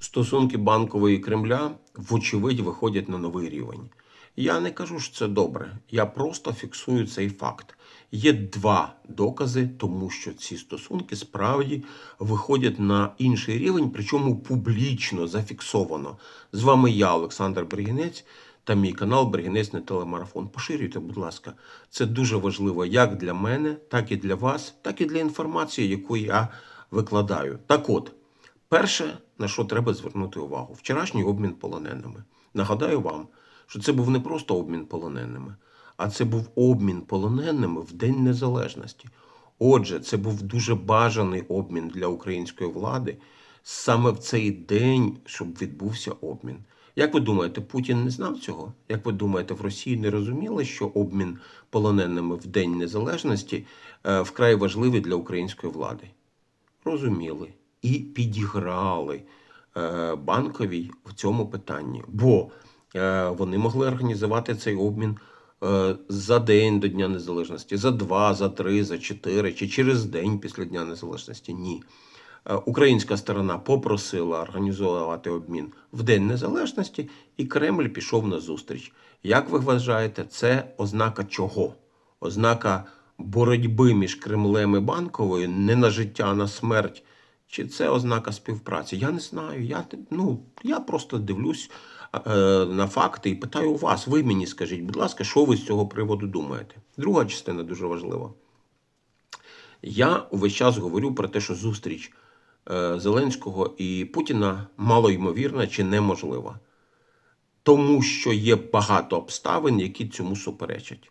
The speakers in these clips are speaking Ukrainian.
стосунки банкової Кремля, вочевидь, виходять на новий рівень. Я не кажу, що це добре. Я просто фіксую цей факт. Є два докази, тому що ці стосунки справді виходять на інший рівень, причому публічно зафіксовано. З вами я, Олександр Бергінець, та мій канал Бергінець на телемарафон. Поширюйте, будь ласка. Це дуже важливо як для мене, так і для вас, так і для інформації, яку я викладаю. Так от. Перше, на що треба звернути увагу, вчорашній обмін полоненими. Нагадаю вам, що це був не просто обмін полоненими, а це був обмін полоненими в День Незалежності. Отже, це був дуже бажаний обмін для української влади саме в цей день, щоб відбувся обмін. Як ви думаєте, Путін не знав цього? Як ви думаєте, в Росії не розуміли, що обмін полоненими в День Незалежності е, вкрай важливий для української влади? розуміли і підіграли е, банковій в цьому питанні, бо е, вони могли організувати цей обмін е, за день до Дня Незалежності, за два, за три, за чотири чи через день після Дня Незалежності. Ні. Українська сторона попросила організувати обмін в День Незалежності, і Кремль пішов на зустріч. Як ви вважаєте, це ознака чого? Ознака боротьби між Кремлем і банковою не на життя, а на смерть. Чи це ознака співпраці? Я не знаю. Я, ну, я просто дивлюсь е, на факти і питаю у вас. Ви мені скажіть, будь ласка, що ви з цього приводу думаєте? Друга частина дуже важлива. Я увесь час говорю про те, що зустріч е, Зеленського і Путіна малоймовірна чи неможлива. Тому що є багато обставин, які цьому суперечать.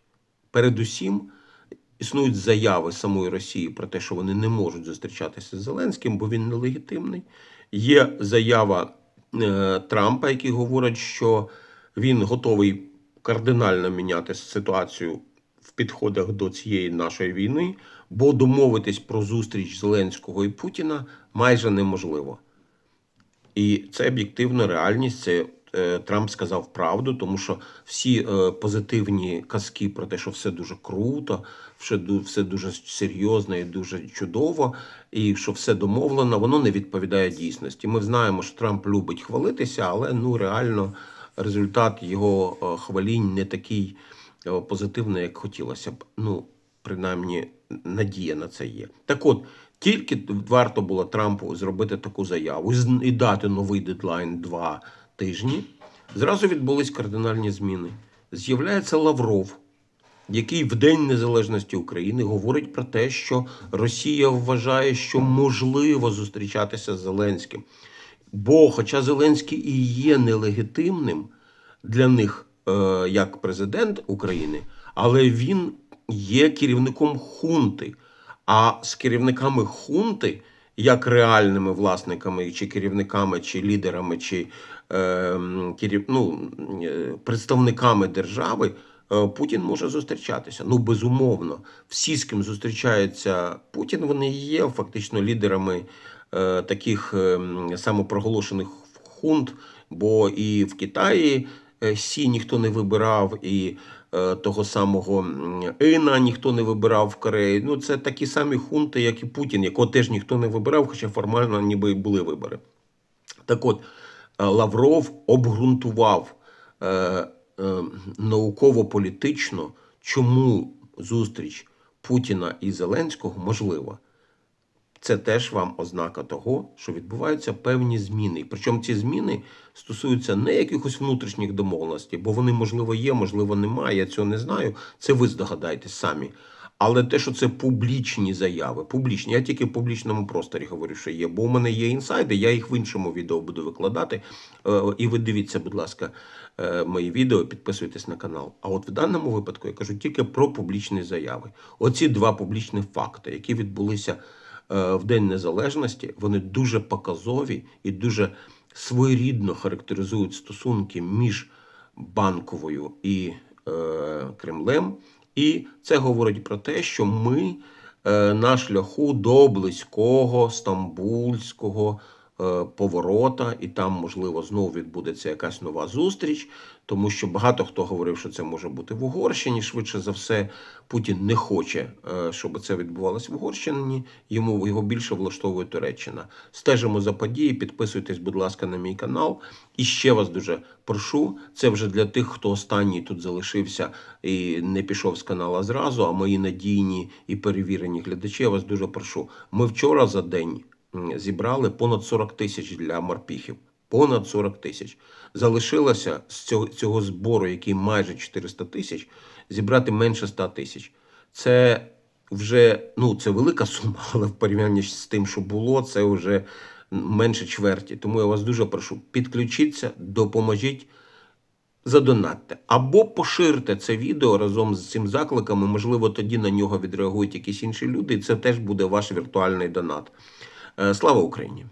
Передусім, існують заяви самої Росії про те, що вони не можуть зустрічатися з Зеленським, бо він нелегітимний. Є заява е, Трампа, який говорить, що він готовий кардинально міняти ситуацію в підходах до цієї нашої війни, бо домовитись про зустріч Зеленського і Путіна майже неможливо. І це об'єктивна реальність. Це Трамп сказав правду, тому що всі е, позитивні казки про те, що все дуже круто, все, ду- все дуже серйозно і дуже чудово, і що все домовлено, воно не відповідає дійсності. Ми знаємо, що Трамп любить хвалитися, але ну реально результат його е, хвалінь не такий е, позитивний, як хотілося б. Ну, принаймні, надія на це є. Так от, тільки варто було Трампу зробити таку заяву і дати новий дедлайн два тижні. Зразу відбулись кардинальні зміни. З'являється Лавров, який в День Незалежності України говорить про те, що Росія вважає, що можливо зустрічатися з Зеленським. Бо, хоча Зеленський і є нелегітимним для них е, як президент України, але він є керівником хунти. А з керівниками хунти, як реальними власниками, чи керівниками, чи лідерами, чи е, керів, ну, е, представниками держави, е, Путін може зустрічатися. Ну, безумовно, всі, з ким зустрічається Путін, вони є фактично лідерами е, таких е, самопроголошених хунт, бо і в Китаї Сі ніхто не вибирав, і е, того самого Іна ніхто не вибирав в Кореї. Ну, це такі самі хунти, як і Путін, якого теж ніхто не вибирав, хоча формально ніби були вибори. Так от, е, Лавров обґрунтував е, е, науково-політично, чому зустріч Путіна і Зеленського можлива. Це теж вам ознака того, що відбуваються певні зміни. Причому ці зміни стосуються не якихось внутрішніх домовленостей, бо вони, можливо, є, можливо, немає. Я цього не знаю. Це ви здогадаєтесь самі. Але те, що це публічні заяви, публічні, я тільки в публічному просторі говорю, що є, бо у мене є інсайди, я їх в іншому відео буду викладати. Е, І ви дивіться, будь ласка, е, мої відео, підписуйтесь на канал. А от в даному випадку я кажу тільки про публічні заяви. Оці два публічні факти, які відбулися в День Незалежності, вони дуже показові і дуже своєрідно характеризують стосунки між банковою і е, Кремлем. І це говорить про те, що ми е, на шляху до близького стамбульського е, поворота, і там, можливо, знову відбудеться якась нова зустріч, тому що багато хто говорив, що це може бути в Угорщині. Швидше за все, Путін не хоче, е, щоб це відбувалося в Угорщині. Йому його більше влаштовує Туреччина. Стежимо за події, підписуйтесь, будь ласка, на мій канал. І ще вас дуже прошу. Це вже для тих, хто останній тут залишився і не пішов з канала зразу. А мої надійні і перевірені глядачі. Я вас дуже прошу. Ми вчора за день зібрали понад 40 тисяч для морпіхів. Понад 40 тисяч. Залишилося з цього, цього збору, який майже 400 тисяч, зібрати менше 100 тисяч. Це вже ну, це велика сума, але в порівнянні з тим, що було, це вже менше чверті. Тому я вас дуже прошу, підключіться, допоможіть, задонатьте. Або поширте це відео разом з цим закликом, і, можливо, тоді на нього відреагують якісь інші люди, і це теж буде ваш віртуальний донат. Е, Слава Україні!